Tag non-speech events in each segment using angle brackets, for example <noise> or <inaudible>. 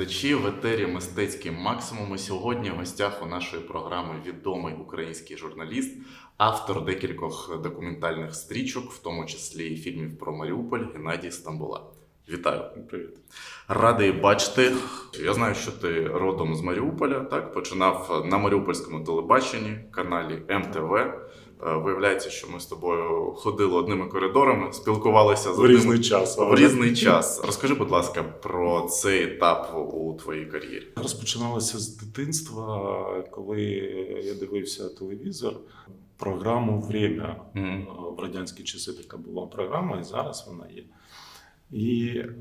Глядачі. В етері мистецький максимум. І Сьогодні в гостях у нашої програми відомий український журналіст, автор декількох документальних стрічок, в тому числі і фільмів про Маріуполь Геннадій Стамбула. Вітаю. Привіт. Радий бачити. Я знаю, що ти родом з Маріуполя, так починав на Маріупольському телебаченні, каналі МТВ. Е, Виявляється, що ми з тобою ходили одними коридорами, спілкувалися з В одним- різний час. в різний час. Розкажи, будь ласка, про цей етап у твоїй кар'єрі. Розпочиналося з дитинства, коли я дивився телевізор, програму Время. Мгм. В радянські часи така була програма, і зараз вона є. І е,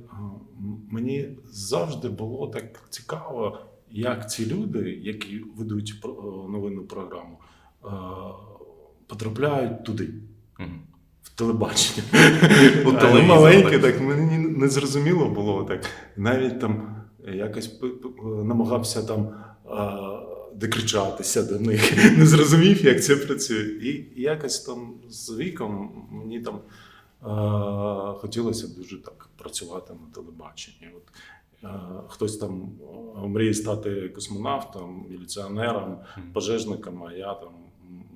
мені завжди було так цікаво, як ці люди, які ведуть новинну програму, потрапляють туди. В телебачення. <laughs> У А телевізор, я маленький, так? мені не зрозуміло було так. Навіть там якось намагався там докричатися до них, <laughs> не зрозумів, як це працює. І якось там з віком мені там хотілося дуже так працювати на телебаченні. От, Хтось там мріє стати космонавтом, міліціонером, пожежником, а я там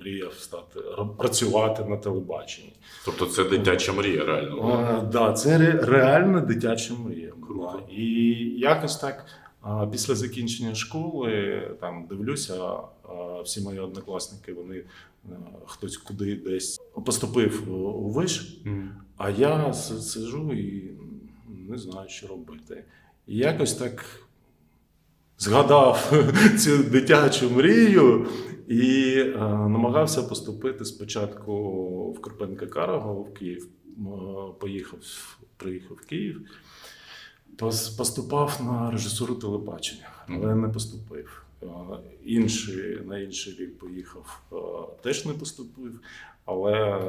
мріяв стати працювати на телебаченні. Тобто це дитяча мрія, реально. Так, да, це ре- реально дитяча мрія. була. Круто. І якось так після закінчення школи там дивлюся, всі мої однокласники, вони хтось куди десь поступив у- виш, Мгм. а я сиджу і не знаю, що робити. І якось так згадав <laughs> цю дитячу мрію і е, намагався поступити спочатку в Карпенка Карого в Київ. Поїхав, приїхав в Київ, пос- поступав на режисуру телебачення, але не поступив. Е, Інший, на інший рік поїхав, е, теж не поступив, але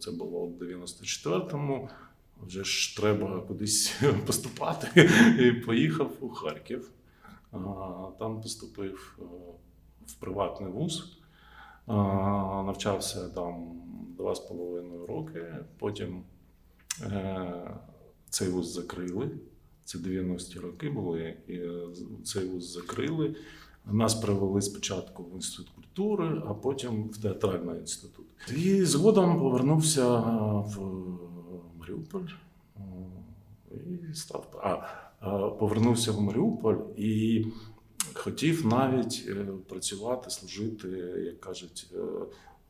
це було в 94-му. Вже ж треба кудись <laughs> поступати. І поїхав у Харків. Там поступив е, в приватний вуз. Навчався там два з половиною роки. Потім е, цей вуз закрили. Це 90-ті роки були. І е, цей вуз закрили. Нас привели спочатку в інститут культури, а потім в театральний інститут. І згодом повернувся в Маріуполь і став. А, повернувся в Маріуполь і хотів навіть е, працювати, служити, як кажуть, е,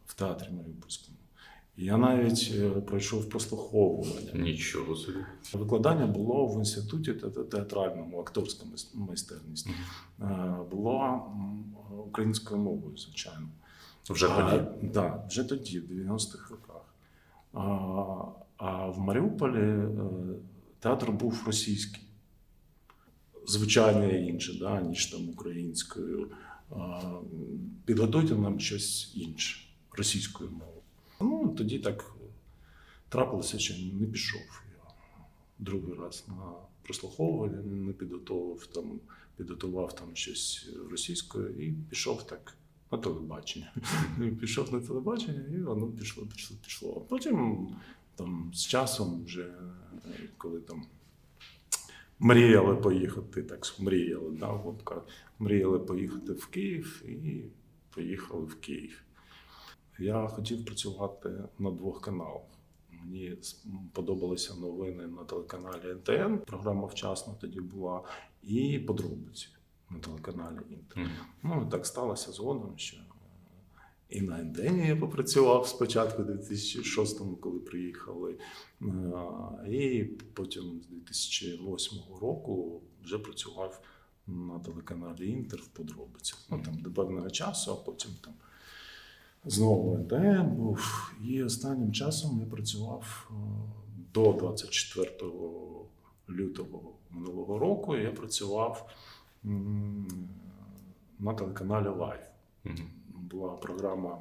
в театрі Маріупольському. Я навіть е, пройшов прослуховування. Нічого собі. Викладання було в інституті те- те- театральному, акторська майс- майстерність. Е, Було українською мовою, звичайно. Вже тоді. да, вже тоді, в 90-х роках. А, а в Маріуполі е, театр був російський. Звичайно інше, да, ніж там українською. Підготуйте нам щось інше російською мовою. Ну, тоді так трапилося, що не пішов я другий раз на прослуховування, не підготував там, підготував там щось російською і пішов так на телебачення. <laughs> Пішов на телебачення, і воно пішло, пішло, пішло. А потім там з часом, вже коли там мріяли поїхати, так мріяли, да, в мріяли поїхати в Київ і поїхали в Київ. Я хотів працювати на двох каналах. Мені подобалися новини на телеканалі НТН. Програма вчасно тоді була, і подробиці на телеканалі Інтер. Мгм. Ну, і так сталося згодом, що і на Ендені я попрацював спочатку в 2006-му, коли приїхали. Е, І потім з 2008 року вже працював на телеканалі Інтер в подробицях. Ну, там до певного часу, а потім там знову НТН був. І останнім часом я працював е, до 24 лютого минулого року. Я працював на телеканалі Лайф. Була програма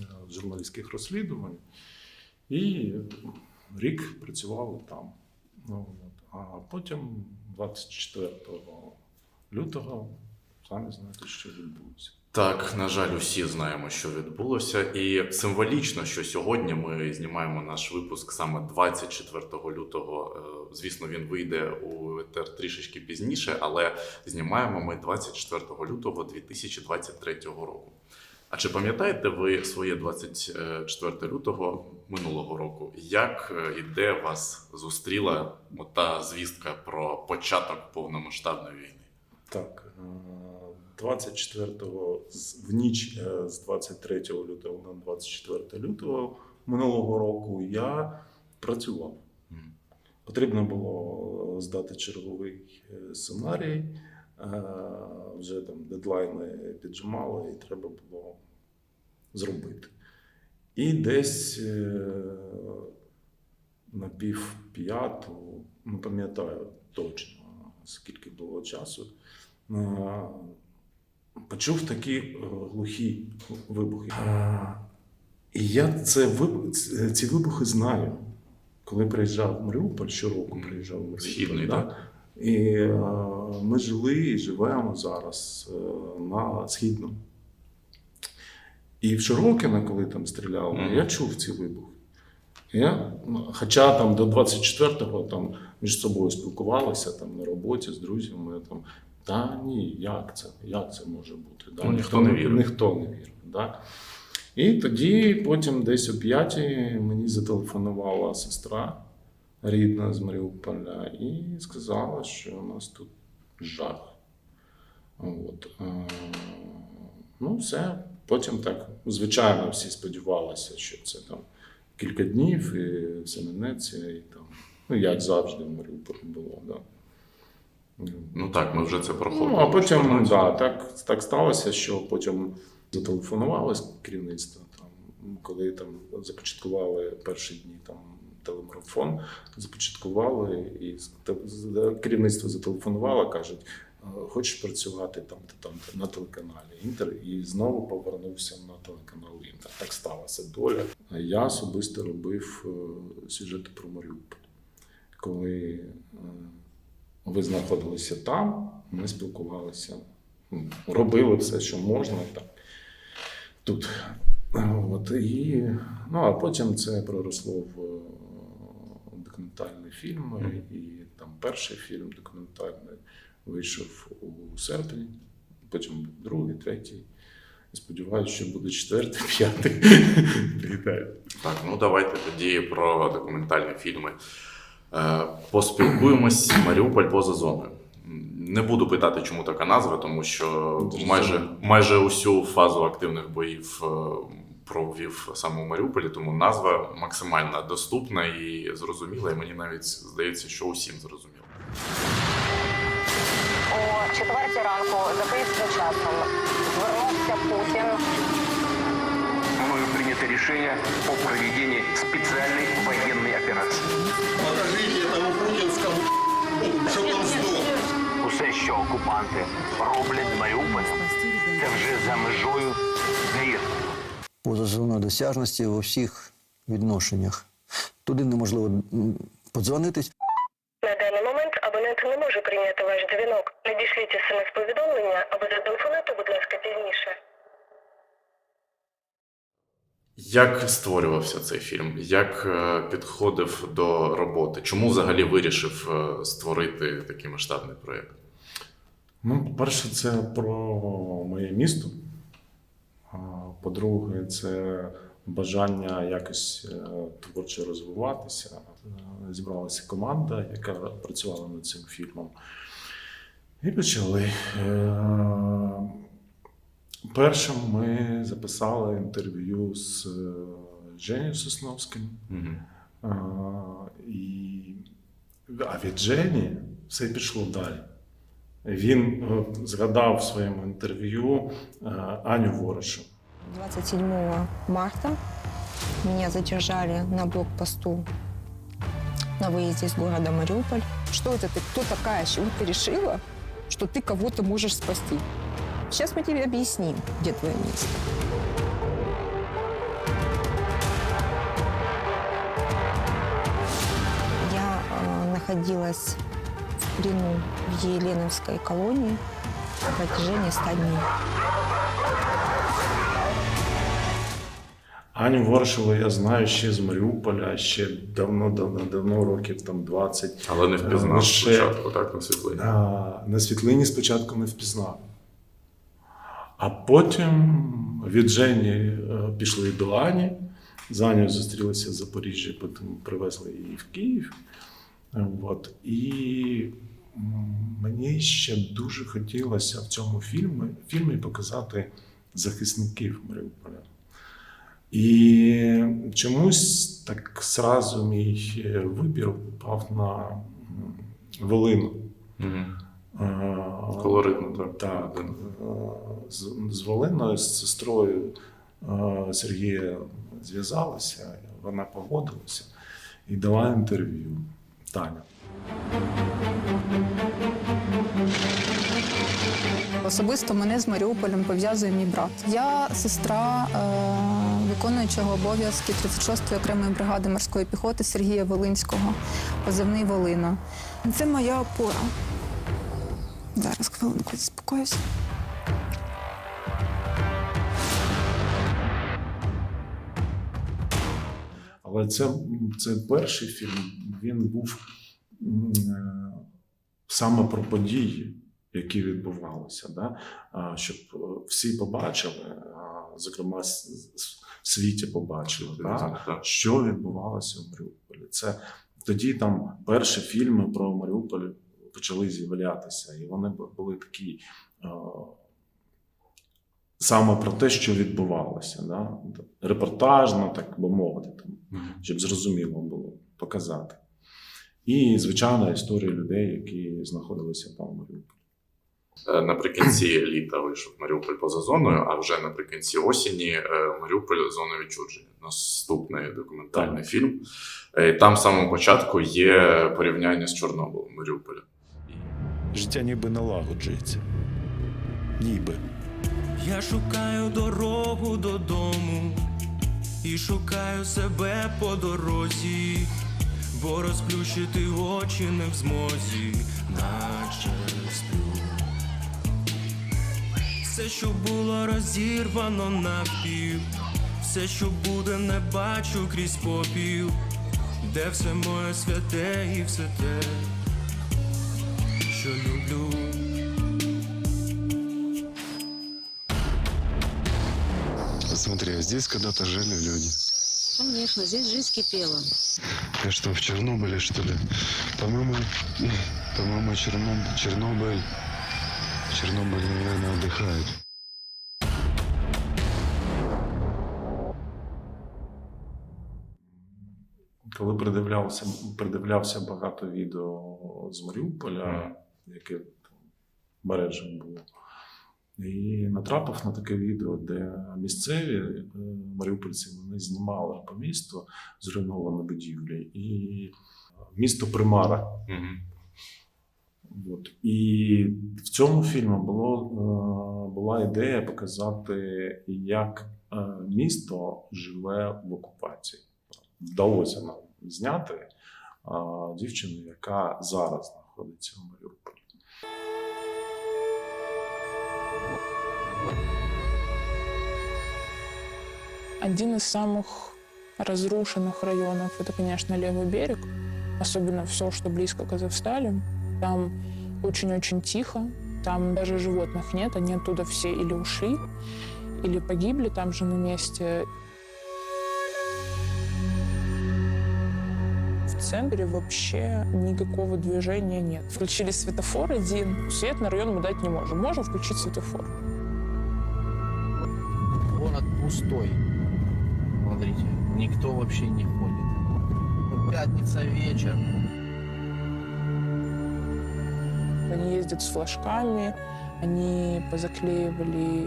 е, журналістських розслідувань, і рік працювали там. Ну. А потім, 24 лютого, самі знаєте, що відбулося. Так, на жаль, усі знаємо, що відбулося, і символічно, що сьогодні ми знімаємо наш випуск саме 24 лютого. Е, Звісно, він вийде у етер трішечки пізніше, але знімаємо ми 24 лютого 2023 року. А чи пам'ятаєте ви своє 24 лютого минулого року? Як е, і де вас зустріла та звістка про початок повномасштабної війни? Так, е, 24-го в ніч е, з 23 лютого на 24 лютого минулого року я працював. Потрібно було здати черговий е, сценарій. Е, Вже там дедлайни піджимали, і треба було зробити. І десь е, на пів п'яту, не пам'ятаю точно, скільки було часу, е, почув такі глухі вибухи. І я це, вибух- ці вибухи знаю. Коли приїжджав в Маріуполь, щороку приїжджав в Маріуполь. Східний, да? І е, ми жили і живемо зараз е, на східному. І в Широкине, коли там стріляли, Мгм. я чув ці вибухи. Я, ну, хоча там до 24-го там між собою спілкувалися там на роботі з друзями. Там, та ні, як це? Як це може бути? Да? Ну, ніхто не вірив. Ніхто не вірив. Да? І тоді, потім десь о п'ятій мені зателефонувала сестра рідна з Маріуполя і сказала, що у нас тут жах. От. е, Ну, все. Потім так, звичайно, всі сподівалися, що це там кілька днів і все минеться, і там, ну, як завжди в Маріуполі було. Да. Ну так, ми вже це проходили. Ну, а потім 14. да, так, так сталося, що потім зателефонували з керівництва, там, коли там започаткували перші дні там, телемарафон, започаткували, і з- керівництво зателефонувало, кажуть, «Е, хочеш працювати там, то там на телеканалі Інтер, і знову повернувся на телеканал Інтер. Так сталася доля. Я особисто робив е, сюжети про Маріуполь. Коли е, ви знаходилися там, ми спілкувалися, робили все, що можна там, тут. От, і, ну, а потім це проросло в е, документальний фільм, Мгм. і там перший фільм документальний вийшов у серпні, потім другий, третій. І сподіваюся, що буде четвертий, <laughs> п'ятий. Так, ну давайте тоді про документальні фільми. Е, Поспілкуємось Маріуполь поза зоною. Не буду питати, чому така назва, тому що майже, майже усю фазу активних боїв е, провів саме у Маріуполі, тому назва максимально доступна і зрозуміла, і мені навіть здається, що усім зрозуміло. О четвертій ранку за київським часом звернувся Путін Мною принято решение о проведении специальной военной операции. Покажите этому путинскому чтобы <laughs> он сдох. Усе, що окупанти роблять з Маріуполем, це вже за межою звірства. Поза зоною досяжності у всіх відношеннях. Туди неможливо подзвонитись. На даний момент абонент не може прийняти ваш дзвінок. Надішліть смс-повідомлення або зателефонуйте, будь ласка, пізніше. Як створювався цей фільм? Як е, підходив до роботи? Чому взагалі вирішив е, створити такий масштабний проєкт? Ну, по-перше, це про моє місто. По-друге, це бажання якось е, творчо розвиватися. Е, Зібралася команда, яка працювала над цим фільмом. І почали. Е, Першим ми записали інтерв'ю з Женєю Сосновським. І, а від Жені все пішло далі. Він е, згадав в своєму інтерв'ю е, Аню Ворошу. 27 марта меня задержали на блокпосту на выезде из города Мариуполь. Что это ты? Кто такая? С чего ты решила, что ты кого-то можешь спасти? Сейчас мы тебе объясним, где твое место. Я э, находилась в плену в Еленовской колонии. на протяжении 100 дней. Аню Ворошилу я знаю ще з Маріуполя, ще давно, давно, давно, років там 20. Але не впізнав Лише- спочатку, так, на світлині. А, на світлині спочатку не впізнав. А потім від Жені е, пішли до Ані. З Анею зустрілися в Запоріжжі, потім привезли її в Київ. От. І мені ще дуже хотілося в цьому фільмі, фільмі показати захисників Маріуполя. І чомусь так зразу мій е, вибір впав на Волину. Е, Колоритно, так. Так. З, з Волиною, з сестрою е, Сергія зв'язалася, вона погодилася і дала інтерв'ю. Таня. Особисто мене з Маріуполем пов'язує мій брат. Я сестра е, виконуючого обов'язки 36-ї окремої бригади морської піхоти Сергія Волинського, позивний Волина. Це моя опора. Зараз хвилинку заспокоюся. Але це, це перший фільм, він був е, саме про події, які відбувалися, да? Щоб е, всі побачили, зокрема, в світі побачили. Да? Що відбувалося в Маріуполі. Це тоді там перші фільми про Маріуполь почали з'являтися, і вони були такі е, саме про те, що відбувалося. Да? Репортажно, так би мовити, там, щоб зрозуміло було показати. І, звичайно, історії людей, які знаходилися там в Маріуполі. Е, Наприкінці <clears throat> літа вийшов Маріуполь поза зоною, а вже наприкінці осені е, Маріуполь зона відчудження. Наступний документальний фільм. Е, Там з самого початку є порівняння з Чорнобилем Маріуполя. Життя ніби налагоджується. Ніби. Я шукаю дорогу додому і шукаю себе по дорозі, бо розплющити очі не в змозі, наче сплю. Все, що було розірвано навпів, все, що буде, не бачу крізь попіл, де все моє святе і все те, що люблю. Смотри, а здесь когда-то жили люди. Конечно, здесь жизнь кипела. Я что, в Чернобыле, что ли? По-моему, <clears throat> по-моему, Чернобыль, Чернобыль, Чернобыль, наверное, отдыхает. Коли придивлявся, придивлявся багато відео з Маріуполя, яке там мережем було, і натрапив на таке відео, де місцеві е, маріупольці вони знімали по місту зруйновані будівлі і місто Примара. Мгм. От. І в цьому фільмі було, е, була ідея показати, як е, місто живе в окупації. Вдалося нам зняти е, дівчину, яка зараз знаходиться в Маріуполі. Один из самых разрушенных районов – это, конечно, левый берег. Особенно все, что близко к Азовстали. Там очень-очень тихо. Там даже животных нет. Они оттуда все или ушли, или погибли там же на месте. В центре вообще никакого движения нет. Включили светофор один. Свет на район мы дать не можем. Можем включить светофор. Город пустой. Смотрите, никто вообще не ходит. Пятница вечер. Они ездят с флажками, они позаклеивали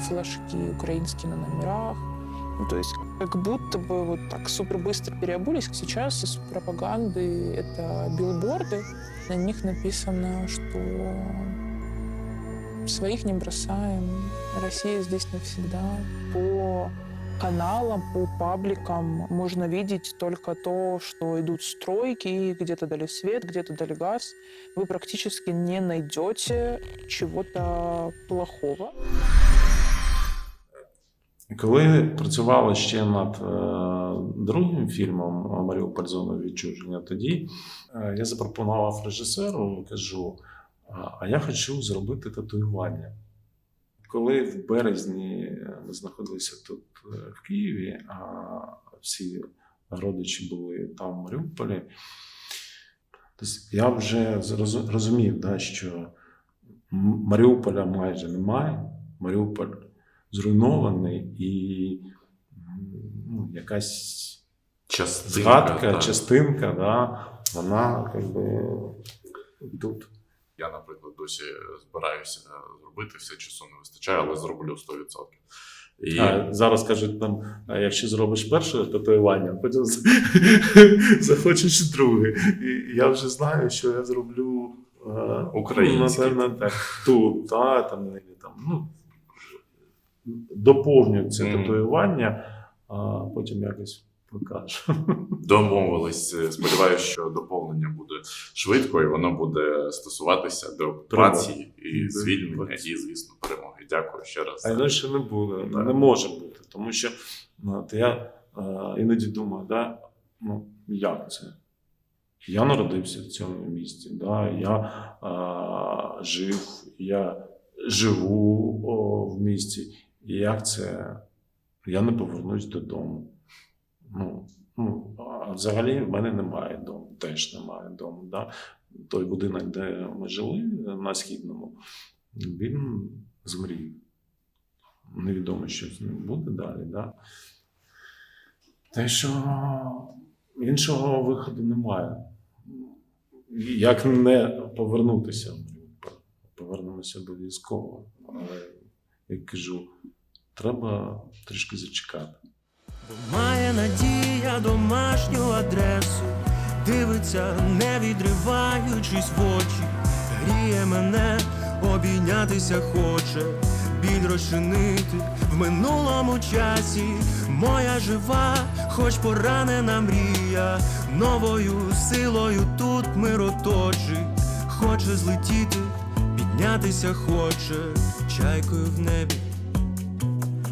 флажки украинские на номерах. Ну, то есть как будто бы вот так супер быстро переобулись. Сейчас из пропаганды это билборды. На них написано, что своих не бросаем, Россия здесь навсегда. По каналам, по пабликам можно видеть только то, что идут стройки, где-то дали свет, где-то дали газ. Вы практически не найдете чего-то плохого. Коли працювали ще над е, другим фільмом Маріуполь зона відчуження, тоді е, я запропонував режисеру, кажу: а а я хочу зробити татуювання. Коли в березні ми знаходилися тут е, в Києві, а всі родичі були там, в Маріуполі, я вже розумів, да, що Маріуполя майже немає. Маріуполь зруйнований і ну, якась Частинка, згадка, так. частинка, да, вона якби тут. Я, наприклад, досі збираюся зробити, все часу не вистачає, але зроблю 100%. І А, зараз кажуть нам, а якщо зробиш перше татуювання, потім <laughs> захочеш друге. І я вже знаю, що я зроблю е, та, там, там, ну, доповню це татуювання, а потім якось покажу. <laughs> домовились. Сподіваюся, що доповнення буде швидко і воно буде стосуватися до окупації і звільнення, і, звісно, перемоги. Дякую ще раз. А інакше не буде, Так. не може бути. Тому що ну, от я е, іноді думаю, да, ну, як це? Я народився в цьому місті, да, я е, жив, я живу о, в місті. І як це? Я не повернусь додому. Ну, ну, а взагалі в мене немає дому, теж немає дому. Да? Той будинок, де ми жили на східному, він змрів. Невідомо, що з ним буде далі. Да? Те, що іншого виходу немає. Як не повернутися? Повернемося обов'язково. Але, як кажу, треба трішки зачекати. Має надія домашню адресу, дивиться, не відриваючись в очі, гріє мене, обійнятися хоче, біль розчинити в минулому часі. Моя жива, хоч поранена мрія, новою силою тут мироточить, хоче злетіти, піднятися хоче, чайкою в небі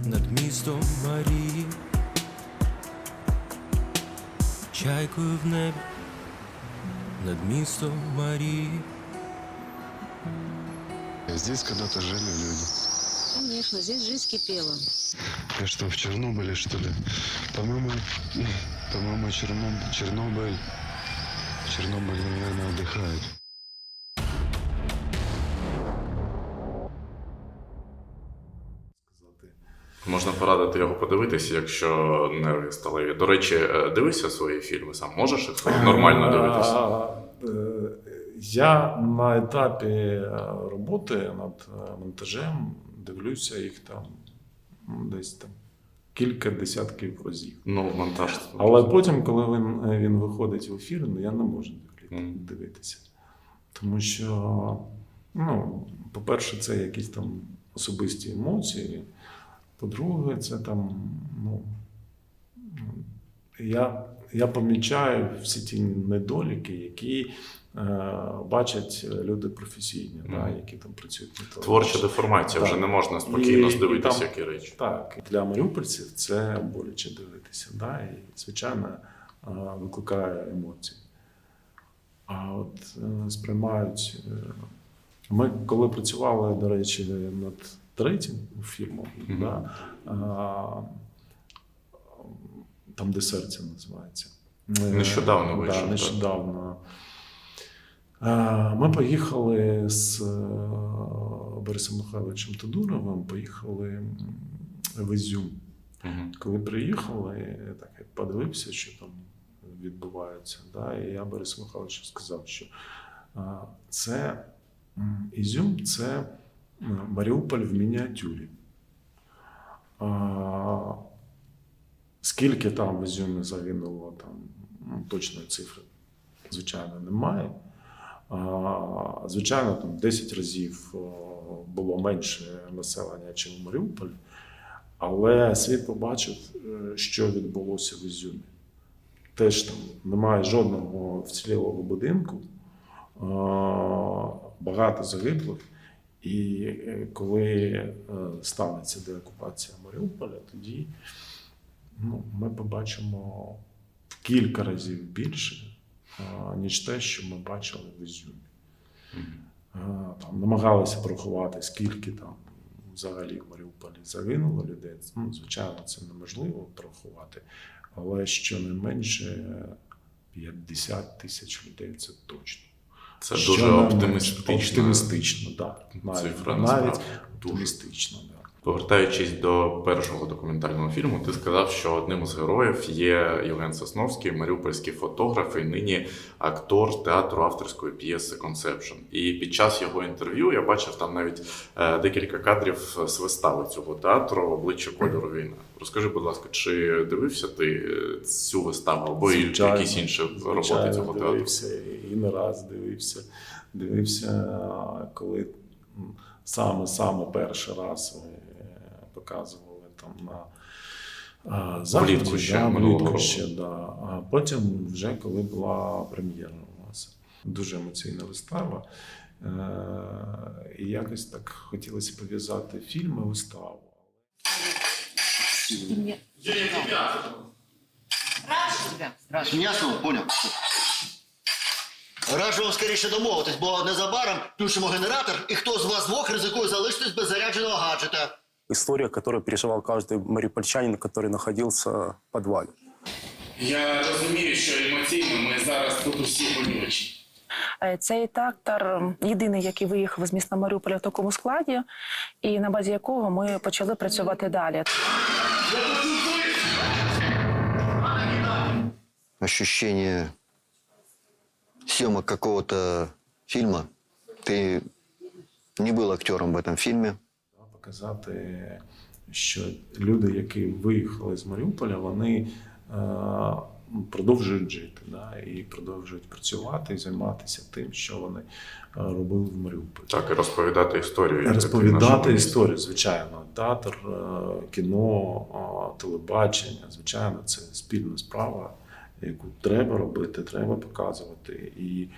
над містом Марії Чайкою в небі над містом Марії. Здесь когда-то жили люди. Конечно, здесь жизнь кипела. Я что, в Чернобыле, что ли? По-моему, по-моему, Черноб- Чернобыль... Чернобыль, наверное, отдыхает. Можна порадити його подивитися, якщо нерви сталеві. До речі, е, дивися свої фільми сам. Можеш їх нормально дивитися? Е, Я на етапі е, роботи над е, монтажем дивлюся їх там десь там кілька десятків разів. Ну, монтаж. Але потім, коли він, е, він виходить в ефір, ну, я не можу дивитися. Тому що, ну, по-перше, це якісь там особисті емоції. По-друге, це там, ну, я, я помічаю всі ті недоліки, які е, бачать люди професійні, да, які там працюють на. Творча деформація, вже не можна спокійно І- і здивитися, там- які речі. Так, для маріупольців це боляче дивитися, да, і, звичайно, е, викликає емоції. А от е, сприймають. е, Ми, коли працювали, до речі, над третім фільмом, Мгм. да, а, там, де серце називається. Е, Нещодавно вийшов, Да, нещодавно. Ми поїхали з е, Борисом Михайловичем Тодуровим, поїхали в Ізюм. Мгм. Коли приїхали, я так як подивився, що там відбувається. Да, і я Борису Михайловичу сказав, що це Ізюм це Маріуполь в мініатюрі. А, скільки там в Ізюмі загинуло, там ну, точної цифри, звичайно, немає. А, Звичайно, там 10 разів було менше населення, ніж у Маріуполі. Але світ побачив, е, що відбулося в Ізюмі. Теж там немає жодного вцілілого будинку, багато загиблих. І е, коли е, станеться деокупація Маріуполя, тоді ну, ми побачимо в кілька разів більше, ніж те, що ми бачили в Ізюмі. Там намагалися порахувати, скільки там взагалі в Маріуполі загинуло людей. Ну, звичайно, це неможливо порахувати, але щонайменше 50 тисяч людей це точно. Це Що дуже оптимістично. Оптимістично, так. Навіть, Цифра, навіть оптимістично, да. Повертаючись до першого документального фільму, ти сказав, що одним із героїв є Євген Сосновський, маріупольський фотограф і нині актор театру авторської п'єси Концепшн. І під час його інтерв'ю я бачив там навіть е, декілька кадрів з вистави цього театру обличчя кольору війни. Розкажи, будь ласка, чи дивився ти е, цю виставу або Звичайно, якісь інші роботи цього театру? дивився, і не раз дивився. Дивився, коли саме саме перший раз показували там на а, заході, Влітку ще, да, влітку ще, да. А потім, вже коли була прем'єра у нас. Дуже емоційна вистава. Е, і якось так хотілося пов'язати фільм і виставу. Ясно, поняв. Раджу вам скоріше домовитись, бо незабаром включимо генератор, і хто з вас двох ризикує залишитись без зарядженого гаджета История, которую переживал каждый мариупольчанин, который находился в подвале. Я розумію, що емоційно ми зараз тут усі болючі. Е, Цей трактор єдиний, який виїхав з міста Маріуполя в такому складі, і на базі якого ми почали працювати далі. Ощущение съемок какого-то фильма. Ты не был актером в этом фильме. показати, що люди, які виїхали з Маріуполя, вони е, продовжують жити да, і продовжують працювати і займатися тим, що вони е, робили в Маріуполі. Так, і розповідати історію. Розповідати історію, звичайно, театр, е, кіно, телебачення, звичайно, це спільна справа, яку треба робити, треба показувати. І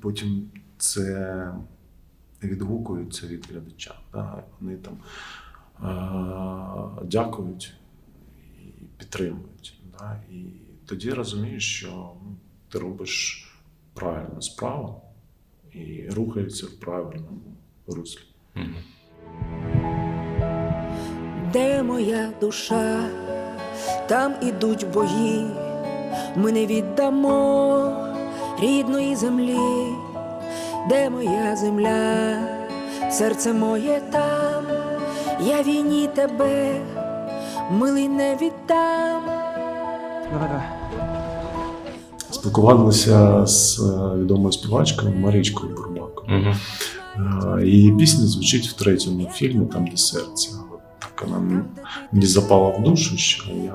потім це відгукуються від глядача. Да? Вони там е, дякують і підтримують. Да? І тоді розумієш, що ну, ти робиш правильну справу і рухається в правильному руслі. Де моя душа, там ідуть бої, ми не віддамо рідної землі, де моя земля, серце моє там, я війні тебе, милий не віддам. Спілкувалися з е, відомою співачкою Марічкою Бурбакою. Мгм. Е, Її пісня звучить в третьому фільмі, там де серце. От Так вона мені запала в душу, що я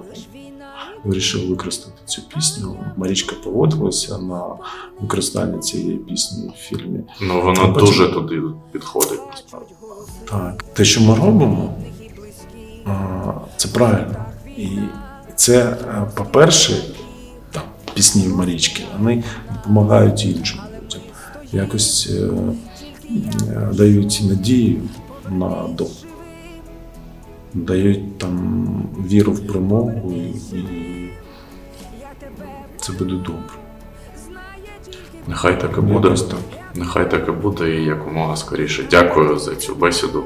вирішив використати цю пісню. Марічка погодилася на використання цієї пісні в фільмі. Ну, воно А потім- дуже туди підходить, насправді. Так, те, що ми робимо, це правильно. І це, е, по-перше, там, пісні Марічки, вони допомагають іншим людям. Якось е, е, дають надію на долю дають там віру в перемогу, і, і це буде добре. Нехай так і буде. Нехай так і буде і якомога скоріше. Дякую за цю бесіду.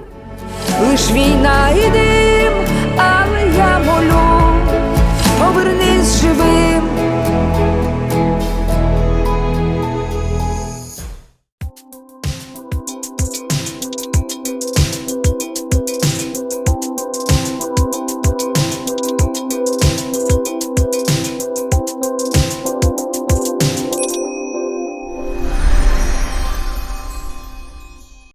Лиш війна і дим, але я молю, повернись живим.